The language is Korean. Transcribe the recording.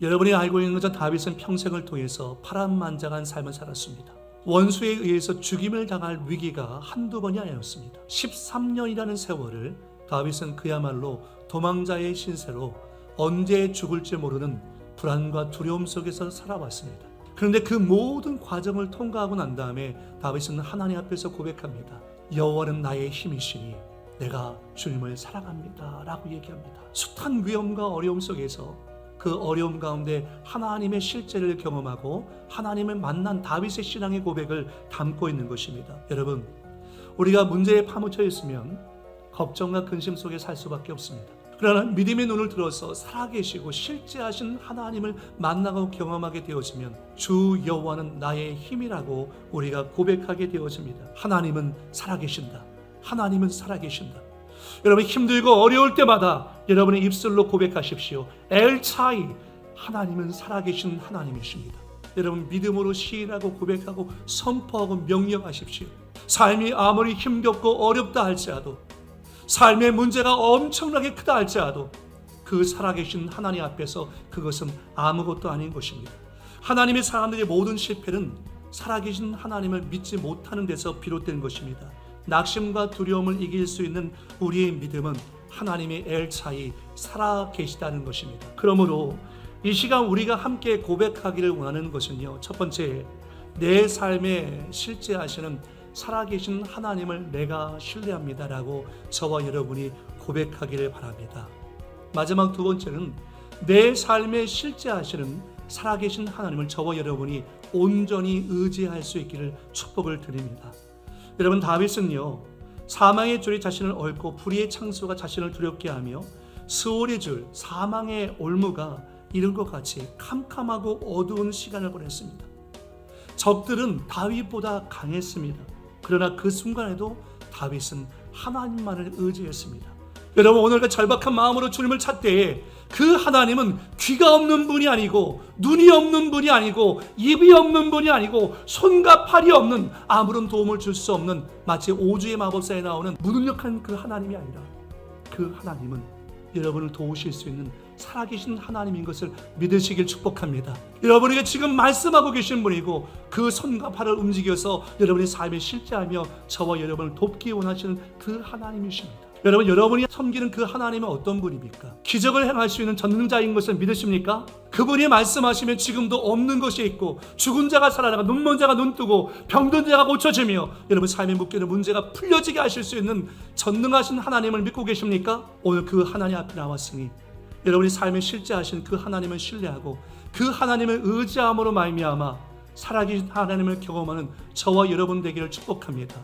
여러분이 알고 있는 것처럼 다윗은 평생을 통해서 파란만장한 삶을 살았습니다. 원수에 의해서 죽임을 당할 위기가 한두 번이 아니었습니다. 13년이라는 세월을 다윗은 그야말로 도망자의 신세로 언제 죽을지 모르는 불안과 두려움 속에서 살아왔습니다. 그런데 그 모든 과정을 통과하고 난 다음에 다윗은 하나님 앞에서 고백합니다. 여호와는 나의 힘이시니 내가 주님을 사랑합니다라고 얘기합니다. 숱한 위험과 어려움 속에서 그 어려움 가운데 하나님의 실제를 경험하고 하나님을 만난 다윗의 신앙의 고백을 담고 있는 것입니다. 여러분, 우리가 문제에 파묻혀 있으면 걱정과 근심 속에 살 수밖에 없습니다. 그러나 믿음의 눈을 들어서 살아계시고 실제하신 하나님을 만나고 경험하게 되어지면 주 여호와는 나의 힘이라고 우리가 고백하게 되어집니다. 하나님은 살아계신다. 하나님은 살아계신다. 여러분 힘들고 어려울 때마다 여러분의 입술로 고백하십시오. 엘차이 하나님은 살아계신 하나님이십니다. 여러분 믿음으로 시인하고 고백하고 선포하고 명령하십시오. 삶이 아무리 힘겹고 어렵다 할지라도 삶의 문제가 엄청나게 크다 할지라도 그 살아계신 하나님 앞에서 그것은 아무것도 아닌 것입니다. 하나님의 사람들의 모든 실패는 살아계신 하나님을 믿지 못하는 데서 비롯된 것입니다. 낙심과 두려움을 이길 수 있는 우리의 믿음은 하나님의 엘차이 살아 계시다는 것입니다. 그러므로 이 시간 우리가 함께 고백하기를 원하는 것은요. 첫 번째, 내 삶에 실제하시는 살아계신 하나님을 내가 신뢰합니다라고 저와 여러분이 고백하기를 바랍니다. 마지막 두 번째는 내 삶에 실제하시는 살아계신 하나님을 저와 여러분이 온전히 의지할 수 있기를 축복을 드립니다. 여러분 다윗은요 사망의 줄이 자신을 얽고 불의의 창수가 자신을 두렵게 하며 수월의 줄 사망의 올무가 이른 것 같이 캄캄하고 어두운 시간을 보냈습니다. 적들은 다윗보다 강했습니다. 그러나 그 순간에도 다윗은 하나님만을 의지했습니다. 여러분 오늘과 절박한 마음으로 주님을 찾때에 그 하나님은 귀가 없는 분이 아니고 눈이 없는 분이 아니고 입이 없는 분이 아니고 손과 팔이 없는 아무런 도움을 줄 수 없는 마치 오주의 마법사에 나오는 무능력한 그 하나님이 아니라 그 하나님은 여러분을 도우실 수 있는 살아계신 하나님인 것을 믿으시길 축복합니다. 여러분에게 지금 말씀하고 계신 분이고 그 손과 팔을 움직여서 여러분의 삶에 실제하며 저와 여러분을 돕기 원하시는 그 하나님이십니다. 여러분 여러분이 섬기는 그 하나님은 어떤 분입니까? 기적을 행할 수 있는 전능자인 것을 믿으십니까? 그분이 말씀하시면 지금도 없는 것이 있고 죽은 자가 살아나가 눈먼 자가 눈 뜨고 병든 자가 고쳐지며 여러분 삶에 묶이는 문제가 풀려지게 하실 수 있는 전능하신 하나님을 믿고 계십니까? 오늘 그 하나님 앞에 나왔으니 여러분이 삶에 실제하신 그 하나님을 신뢰하고 그 하나님을 의지함으로 말미암아 살아계신 하나님을 경험하는 저와 여러분 되기를 축복합니다.